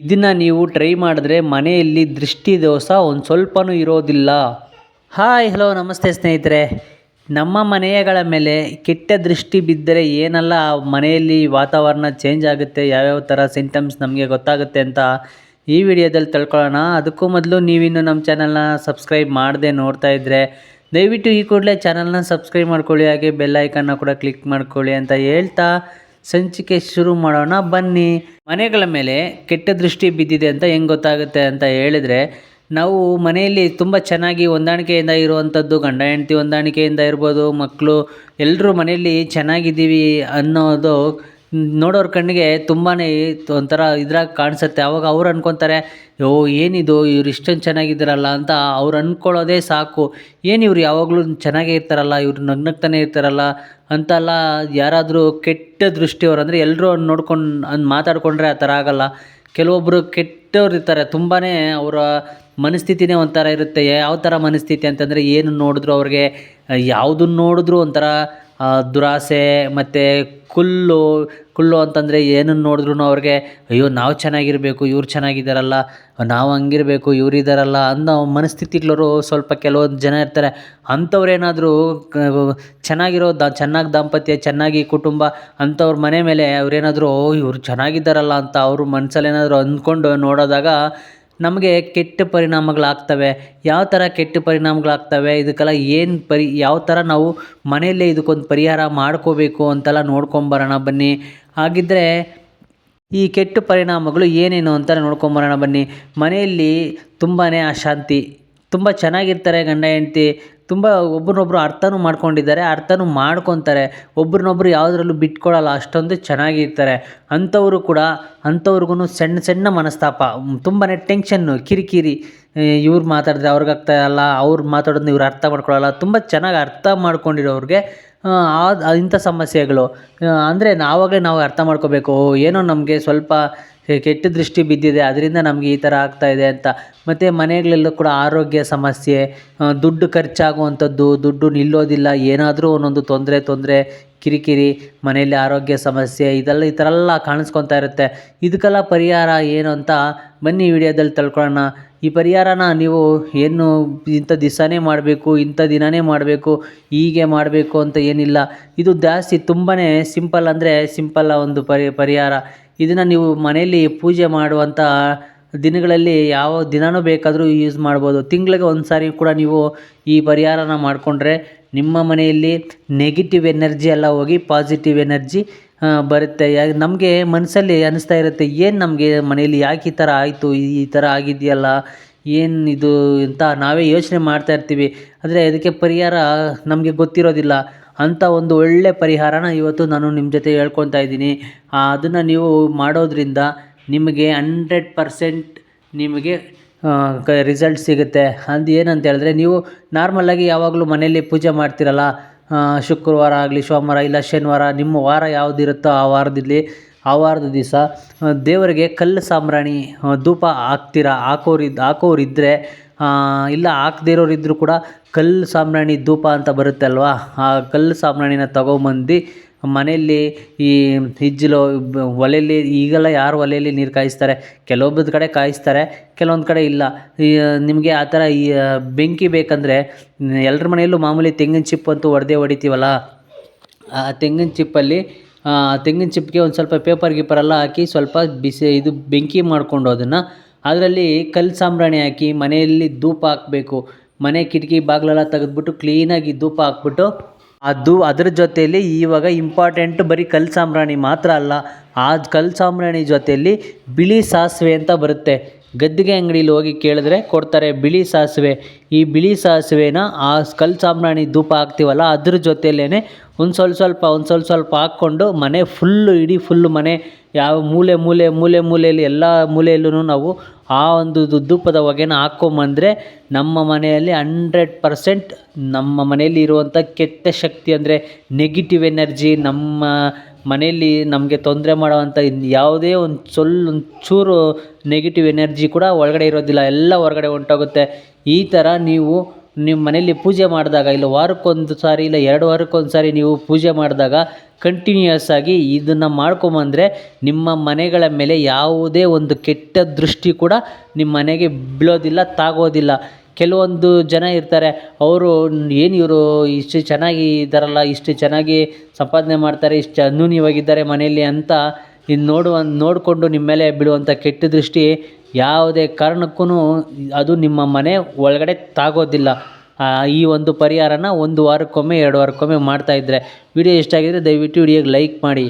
ಇದನ್ನು ನೀವು ಟ್ರೈ ಮಾಡಿದ್ರೆ ಮನೆಯಲ್ಲಿ ದೃಷ್ಟಿ ದೋಷ ಒಂದು ಸ್ವಲ್ಪನೂ ಇರೋದಿಲ್ಲ. ಹಾಯ್ ಹಲೋ ನಮಸ್ತೆ ಸ್ನೇಹಿತರೆ. ನಮ್ಮ ಮನೆಯಗಳ ಮೇಲೆ ಕೆಟ್ಟ ದೃಷ್ಟಿ ಬಿದ್ದರೆ ಏನೆಲ್ಲ ಮನೆಯಲ್ಲಿ ವಾತಾವರಣ ಚೇಂಜ್ ಆಗುತ್ತೆ, ಯಾವ್ಯಾವ ಥರ ಸಿಂಟಮ್ಸ್ ನಮಗೆ ಗೊತ್ತಾಗುತ್ತೆ ಅಂತ ಈ ವಿಡಿಯೋದಲ್ಲಿ ತಿಳ್ಕೊಳ್ಳೋಣ. ಅದಕ್ಕೂ ಮೊದಲು ನೀವಿನ್ನು ನಮ್ಮ ಚಾನಲ್ನ ಸಬ್ಸ್ಕ್ರೈಬ್ ಮಾಡದೆ ನೋಡ್ತಾ ಇದ್ದರೆ ದಯವಿಟ್ಟು ಈ ಕೂಡಲೇ ಚಾನಲ್ನ ಸಬ್ಸ್ಕ್ರೈಬ್ ಮಾಡ್ಕೊಳ್ಳಿ, ಹಾಗೆ ಬೆಲ್ ಐಕನ್ನ ಕೂಡ ಕ್ಲಿಕ್ ಮಾಡ್ಕೊಳ್ಳಿ ಅಂತ ಹೇಳ್ತಾ ಸಂಚಿಕೆ ಶುರು ಮಾಡೋಣ, ಬನ್ನಿ. ಮನೆಗಳ ಮೇಲೆ ಕೆಟ್ಟ ದೃಷ್ಟಿ ಬಿದ್ದಿದೆ ಅಂತ ಹೆಂಗೆ ಗೊತ್ತಾಗುತ್ತೆ ಅಂತ ಹೇಳಿದರೆ, ನಾವು ಮನೆಯಲ್ಲಿ ತುಂಬ ಚೆನ್ನಾಗಿ ಹೊಂದಾಣಿಕೆಯಿಂದ ಇರುವಂಥದ್ದು ಗಂಡ, ಹೆಂಡತಿ ಹೊಂದಾಣಿಕೆಯಿಂದ ಇರ್ಬೋದು ಮಕ್ಕಳು ಎಲ್ಲರೂ ಮನೆಯಲ್ಲಿ ಚೆನ್ನಾಗಿದ್ದೀವಿ ಅನ್ನೋದು ನೋಡೋರ ಕಣ್ಣಿಗೆ ತುಂಬಾ ಒಂಥರ ಇದ್ರಾಗಿ ಕಾಣಿಸುತ್ತೆ. ಆವಾಗ ಅವ್ರು ಅನ್ಕೊತಾರೆ ಓ ಏನಿದು? ಇವ್ರು ಇಷ್ಟೊಂದು ಚೆನ್ನಾಗಿದ್ದೀರಲ್ಲ ಅಂತ ಅವ್ರು ಅಂದ್ಕೊಳ್ಳೋದೇ ಸಾಕು. ಏನು ಇವ್ರು ಯಾವಾಗಲೂ ಚೆನ್ನಾಗೇ ಇರ್ತಾರಲ್ಲ? ಇವ್ರು ನಗ್ನಗ್ತಾನೆ ಇರ್ತಾರಲ್ಲ? ಅಂತೆಲ್ಲ ಯಾರಾದರೂ ಕೆಟ್ಟ ದೃಷ್ಟಿಯವ್ರು ಅಂದರೆ ಎಲ್ಲರೂ ನೋಡ್ಕೊಂಡು, ಅಂದು ಮಾತಾಡಿಕೊಂಡ್ರೆ ಆ ಥರ ಆಗೋಲ್ಲ. ಕೆಲವೊಬ್ಬರು ಕೆಟ್ಟವ್ರು ಇರ್ತಾರೆ. ತುಂಬಾ ಅವರ ಮನಸ್ಥಿತಿನೇ ಒಂಥರ ಇರುತ್ತೆ. ಯಾವ ಥರ ಮನಸ್ಥಿತಿ ಅಂತಂದರೆ, ಏನು ನೋಡಿದ್ರು ಅವ್ರಿಗೆ ಯಾವುದನ್ನು ನೋಡಿದ್ರು ಒಂಥರ ದುರಾಸೆ ಮತ್ತು ಕುಲ್ಲು ಕುಲ್ಲು ಅಂತಂದರೆ ಏನನ್ನು ನೋಡಿದ್ರು ಅವ್ರಿಗೆ, ಅಯ್ಯೋ, ನಾವು ಚೆನ್ನಾಗಿರಬೇಕು, ಇವ್ರು ಚೆನ್ನಾಗಿದ್ದಾರಲ್ಲ ನಾವು ಹಂಗಿರಬೇಕು, ಇವ್ರು ಇದ್ದಾರಲ್ಲ ಅನ್ನೋ ಮನಸ್ಥಿತಿಗಳವರು ಸ್ವಲ್ಪ ಕೆಲವೊಂದು ಜನ ಇರ್ತಾರೆ. ಅಂಥವ್ರೇನಾದರೂ ಚೆನ್ನಾಗಿರೋ ದ, ಚೆನ್ನಾಗಿ ದಾಂಪತ್ಯ, ಚೆನ್ನಾಗಿ ಕುಟುಂಬ ಅಂಥವ್ರ ಮನೆ ಮೇಲೆ ಅವ್ರೇನಾದರೂ ಇವ್ರು ಚೆನ್ನಾಗಿದ್ದಾರಲ್ಲ ಅಂತ ಅವರು ಮನಸ್ಸಲ್ಲೇನಾದರೂ ಅಂದ್ಕೊಂಡು ನೋಡೋದಾಗ ನಮಗೆ ಕೆಟ್ಟ ಪರಿಣಾಮಗಳಾಗ್ತವೆ. ಯಾವ ಥರ ಕೆಟ್ಟ ಪರಿಣಾಮಗಳಾಗ್ತವೆ? ಇದಕ್ಕೆಲ್ಲ ಏನು ಪರಿ, ಯಾವ ಥರ ನಾವು ಮನೆಯಲ್ಲೇ ಇದಕ್ಕೊಂದು ಪರಿಹಾರ ಮಾಡ್ಕೋಬೇಕು ಅಂತೆಲ್ಲ ನೋಡ್ಕೊಂಬರೋಣ ಬನ್ನಿ. ಹಾಗಿದ್ದರೆ ಈ ಕೆಟ್ಟ ಪರಿಣಾಮಗಳು ಏನೇನು ಅಂತ ನೋಡ್ಕೊಂಬರೋಣ ಬನ್ನಿ. ಮನೆಯಲ್ಲಿ ತುಂಬಾ ಅಶಾಂತಿ. ತುಂಬ ಚೆನ್ನಾಗಿರ್ತಾರೆ ಗಂಡ ಹೆಂಡ್ತಿ. ತುಂಬ ಒಬ್ರನ್ನೊಬ್ರು ಅರ್ಥನೂ ಮಾಡ್ಕೊಂಡಿದ್ದಾರೆ, ಅರ್ಥನೂ ಮಾಡ್ಕೊತಾರೆ. ಒಬ್ರನ್ನೊಬ್ರು ಯಾವುದ್ರಲ್ಲೂ ಬಿಟ್ಕೊಡಲ್ಲ ಅಷ್ಟೊಂದು ಚೆನ್ನಾಗಿರ್ತಾರೆ. ಅಂಥವರು ಕೂಡ ಅಂಥವ್ರಿಗೂ ಸಣ್ಣ ಸಣ್ಣ ಮನಸ್ತಾಪ ತುಂಬಾ ಟೆನ್ಷನ್ನು ಕಿರಿಕಿರಿ ಇವ್ರು ಮಾತಾಡಿದ್ರೆ ಅವ್ರಿಗೆ ಆಗ್ತಾಯಿಲ್ಲ ಅವ್ರು ಮಾತಾಡೋದನ್ನ ಇವ್ರು ಅರ್ಥ ಮಾಡ್ಕೊಳ್ಳಲ್ಲ ತುಂಬ ಚೆನ್ನಾಗಿ ಅರ್ಥ ಮಾಡ್ಕೊಂಡಿರೋರಿಗೆ ಆ, ಇಂಥ ಸಮಸ್ಯೆಗಳು. ಅಂದರೆ ನಾವಾಗಲೇ ನಾವು ಅರ್ಥ ಮಾಡ್ಕೋಬೇಕು ಏನೋ ನಮಗೆ ಸ್ವಲ್ಪ ಕೆಟ್ಟ ದೃಷ್ಟಿ ಬಿದ್ದಿದೆ, ಅದರಿಂದ ನಮಗೆ ಈ ಥರ ಆಗ್ತಾ ಇದೆ ಅಂತ. ಮತ್ತು ಮನೆಗಳಲ್ಲೂ ಕೂಡ ಆರೋಗ್ಯ ಸಮಸ್ಯೆ ದುಡ್ಡು ಖರ್ಚಾಗುವಂಥದ್ದು, ದುಡ್ಡು ನಿಲ್ಲೋದಿಲ್ಲ, ಏನಾದರೂ ಒಂದೊಂದು ತೊಂದರೆ ತೊಂದರೆ, ಕಿರಿಕಿರಿ, ಮನೆಯಲ್ಲಿ ಆರೋಗ್ಯ ಸಮಸ್ಯೆ, ಇದೆಲ್ಲ, ಈ ಥರ ಎಲ್ಲ ಕಾಣಿಸ್ಕೊತಾ ಇರುತ್ತೆ. ಇದಕ್ಕೆಲ್ಲ ಪರಿಹಾರ ಏನು ಅಂತ ಬನ್ನಿ ವಿಡಿಯೋದಲ್ಲಿ ತಿಳ್ಕೊಳ್ಳೋಣ. ಈ ಪರಿಹಾರನ ನೀವು ಏನು ಇಂಥ ದಿವಸನೇ ಮಾಡಬೇಕು, ಇಂಥ ದಿನವೇ ಮಾಡಬೇಕು, ಹೀಗೆ ಮಾಡಬೇಕು ಅಂತ ಏನಿಲ್ಲ. ಇದು ಜಾಸ್ತಿ ತುಂಬಾ ಸಿಂಪಲ್ ಅಂದರೆ ಸಿಂಪಲ್ಲ ಒಂದು ಪರಿ, ಪರಿಹಾರ. ಇದನ್ನು ನೀವು ಮನೆಯಲ್ಲಿ ಪೂಜೆ ಮಾಡುವಂಥ ದಿನಗಳಲ್ಲಿ ಯಾವ ದಿನವೂ ಬೇಕಾದರೂ ಯೂಸ್ ಮಾಡ್ಬೋದು. ತಿಂಗಳಿಗೆ ಒಂದು ಸಾರಿ ಕೂಡ ನೀವು ಈ ಪರಿಹಾರನ ಮಾಡಿಕೊಂಡ್ರೆ ನಿಮ್ಮ ಮನೆಯಲ್ಲಿ ನೆಗೆಟಿವ್ ಎನರ್ಜಿ ಎಲ್ಲ ಹೋಗಿ ಪಾಸಿಟಿವ್ ಎನರ್ಜಿ ಬರುತ್ತೆ. ಯಾಕೆ ನಮಗೆ ಮನಸ್ಸಲ್ಲಿ ಅನಿಸ್ತಾ ಇರುತ್ತೆ, ಏನು ನಮಗೆ ಮನೆಯಲ್ಲಿ ಯಾಕೆ ಈ ಥರ ಆಯಿತು, ಈ ಥರ ಆಗಿದೆಯಲ್ಲ, ಏನು ಇದು ಅಂತ ನಾವೇ ಯೋಚನೆ ಮಾಡ್ತಾ ಇರ್ತೀವಿ. ಆದರೆ ಅದಕ್ಕೆ ಪರಿಹಾರ ನಮಗೆ ಗೊತ್ತಿರೋದಿಲ್ಲ. ಅಂಥ ಒಂದು ಒಳ್ಳೆ ಪರಿಹಾರನ ಇವತ್ತು ನಾನು ನಿಮ್ಮ ಜೊತೆ ಹೇಳ್ಕೊತಾ ಇದ್ದೀನಿ. ಅದನ್ನು ನೀವು ಮಾಡೋದ್ರಿಂದ ನಿಮಗೆ ಹಂಡ್ರೆಡ್ ಪರ್ಸೆಂಟ್ ನಿಮಗೆ ರಿಸಲ್ಟ್ ಸಿಗುತ್ತೆ. ಅದು ಏನಂತ ಹೇಳಿದ್ರೆ, ನೀವು ನಾರ್ಮಲ್ಲಾಗಿ ಯಾವಾಗಲೂ ಮನೆಯಲ್ಲಿ ಪೂಜೆ ಮಾಡ್ತೀರಲ್ಲ ಶುಕ್ರವಾರ ಆಗಲಿ, ಸೋಮವಾರ ಇಲ್ಲ, ಶನಿವಾರ, ನಿಮ್ಮ ವಾರ ಯಾವುದಿರುತ್ತೋ ಆ ವಾರದಲ್ಲಿ, ಆ ವಾರದ ದಿವಸ ದೇವರಿಗೆ ಕಲ್ಲು ಸಾಂಬ್ರಾಣಿ ಧೂಪ ಹಾಕ್ತೀರಾ? ಹಾಕೋರಿದ್ ಹಾಕೋರಿದ್ದರೆ ಇಲ್ಲ ಹಾಕದೇ ಇರೋರಿದ್ದರೂ ಕೂಡ ಕಲ್ಲು ಸಾಂಬ್ರಾಣಿ ಧೂಪ ಅಂತ ಬರುತ್ತೆ ಅಲ್ವಾ ಆ ಕಲ್ಲು ಸಾಂಬ್ರಾಣಿನ ತಗೊಂಬಂದು ಮನೆಯಲ್ಲಿ ಈ ಹಿಜ್ಜಲು, ಒಲೆಯಲ್ಲಿ, ಈಗೆಲ್ಲ ಯಾರು ಒಲೆಯಲ್ಲಿ ನೀರು ಕಾಯಿಸ್ತಾರೆ? ಕೆಲವೊಬ್ರದ್ದು ಕಡೆ ಕಾಯಿಸ್ತಾರೆ, ಕೆಲವೊಂದು ಕಡೆ ಇಲ್ಲ. ಈ, ನಿಮಗೆ ಆ ಥರ ಈ ಬೆಂಕಿ ಬೇಕಂದರೆ ಎಲ್ಲರ ಮನೆಯಲ್ಲೂ ಮಾಮೂಲಿ ತೆಂಗಿನ ಚಿಪ್ಪು ಅಂತೂ ಹೊಡೆದೇ ಹೊಡಿತೀವಲ್ಲ? ಆ, ತೆಂಗಿನ ಚಿಪ್ಪಲ್ಲಿ ತೆಂಗಿನ ಚಿಪ್ಪಿಗೆ ಒಂದು ಸ್ವಲ್ಪ ಪೇಪರ್ ಗೀಪರ್ ಎಲ್ಲ ಹಾಕಿ ಸ್ವಲ್ಪ ಬಿಸಿ, ಇದು ಬೆಂಕಿ ಮಾಡಿಕೊಂಡು ಅದನ್ನು. ಅದರಲ್ಲಿ ಕಲ್ಲು ಸಾಂಬ್ರಾಣಿ ಹಾಕಿ ಮನೆಯಲ್ಲಿ ಧೂಪ ಹಾಕಬೇಕು. ಮನೆ ಕಿಟಕಿ ಬಾಗಿಲೆಲ್ಲ ತೆಗೆದ್ಬಿಟ್ಟು ಕ್ಲೀನಾಗಿ ಧೂಪ ಹಾಕ್ಬಿಟ್ಟು ಅದು ಅದರ ಜೊತೆಯಲ್ಲಿ ಇವಾಗ ಇಂಪಾರ್ಟೆಂಟ್ ಬರೀ ಕಲ್ ಸಾಂಬ್ರಾಣಿ ಮಾತ್ರ ಅಲ್ಲ, ಆ ಕಲ್ ಸಾಂಬ್ರಾಣಿ ಜೊತೆಯಲ್ಲಿ ಬಿಳಿ ಸಾಸಿವೆ ಅಂತ ಬರುತ್ತೆ. ಗದ್ದಿಗೆ ಅಂಗಡಿಲಿ ಹೋಗಿ ಕೇಳಿದ್ರೆ ಕೊಡ್ತಾರೆ ಬಿಳಿ ಸಾಸಿವೆ. ಈ ಬಿಳಿ ಸಾಸಿವೆನ ಆ ಕಲ್ ಸಾಂಬ್ರಾಣಿ ಧೂಪ ಹಾಕ್ತೀವಲ್ಲ, ಅದ್ರ ಜೊತೆಲೇ ಒಂದು ಸ್ವಲ್ಪ ಸ್ವಲ್ಪ, ಒಂದು ಸ್ವಲ್ಪ ಸ್ವಲ್ಪ ಹಾಕ್ಕೊಂಡು ಮನೆ ಫುಲ್ಲು ಇಡೀ ಫುಲ್ಲು ಮನೆ, ಯಾವ ಮೂಲೆ ಮೂಲೆ ಮೂಲೆ ಮೂಲೆಯಲ್ಲಿ ಎಲ್ಲ ಮೂಲೆಯಲ್ಲೂ ನಾವು ಆ ಒಂದು ದುಪ್ಪದ ಹೊಗೆನ ಹಾಕ್ಕೊಂಬಂದ್ರೆ ನಮ್ಮ ಮನೆಯಲ್ಲಿ ಹಂಡ್ರೆಡ್ ಪರ್ಸೆಂಟ್ ನಮ್ಮ ಮನೆಯಲ್ಲಿ ಇರುವಂಥ ಕೆಟ್ಟ ಶಕ್ತಿ ಅಂದರೆ ನೆಗೆಟಿವ್ ಎನರ್ಜಿ ನಮ್ಮ ಮನೆಯಲ್ಲಿ ನಮಗೆ ತೊಂದರೆ ಮಾಡುವಂಥ ಯಾವುದೇ ಒಂದು ಸೊಲ್ ಒಂಚೂರು ಚೂರು ನೆಗೆಟಿವ್ ಎನರ್ಜಿ ಕೂಡ ಒಳಗಡೆ ಇರೋದಿಲ್ಲ. ಎಲ್ಲ ಹೊರಗಡೆ ಹೊಂಟೋಗುತ್ತೆ. ಈ ಥರ ನೀವು ನಿಮ್ಮ ಮನೆಯಲ್ಲಿ ಪೂಜೆ ಮಾಡಿದಾಗ ಇಲ್ಲ ವಾರಕ್ಕೊಂದು ಸಾರಿ ಇಲ್ಲ ಎರಡು ವಾರಕ್ಕೊಂದು ಸಾರಿ ನೀವು ಪೂಜೆ ಮಾಡಿದಾಗ ಕಂಟಿನ್ಯೂಯಸ್ ಆಗಿ ಇದನ್ನು ಮಾಡ್ಕೊಂಬಂದರೆ ನಿಮ್ಮ ಮನೆಗಳ ಮೇಲೆ ಯಾವುದೇ ಒಂದು ಕೆಟ್ಟ ದೃಷ್ಟಿ ಕೂಡ ನಿಮ್ಮ ಮನೆಗೆ ಬೀಳೋದಿಲ್ಲ, ತಾಗೋದಿಲ್ಲ. ಕೆಲವೊಂದು ಜನ ಇರ್ತಾರೆ, ಅವರು ಏನು ಇವರು ಇಷ್ಟು ಚೆನ್ನಾಗಿ ಇದ್ದಾರಲ್ಲ, ಇಷ್ಟು ಚೆನ್ನಾಗಿ ಸಂಪಾದನೆ ಮಾಡ್ತಾರೆ, ಇಷ್ಟು ಅನ್ಯೂನ್ಯವಾಗಿದ್ದಾರೆ ಮನೆಯಲ್ಲಿ ಅಂತ ಇದು ನೋಡುವ, ನೋಡಿಕೊಂಡು ನಿಮ್ಮ ಮೇಲೆ ಬೀಳುವಂಥ ಕೆಟ್ಟ ದೃಷ್ಟಿ ಯಾವುದೇ ಕಾರಣಕ್ಕೂ ಅದು ನಿಮ್ಮ ಮನೆ ಒಳಗಡೆ ತಾಗೋದಿಲ್ಲ. ಈ ಒಂದು ಪರಿಹಾರನ ಒಂದು ವಾರಕ್ಕೊಮ್ಮೆ, ಎರಡು ವಾರಕ್ಕೊಮ್ಮೆ ಮಾಡ್ತಾಯಿದ್ರೆ ವಿಡಿಯೋ ಇಷ್ಟ ಆಗಿದ್ದರೆ ದಯವಿಟ್ಟು ವಿಡಿಯೋಗೆ ಲೈಕ್ ಮಾಡಿ.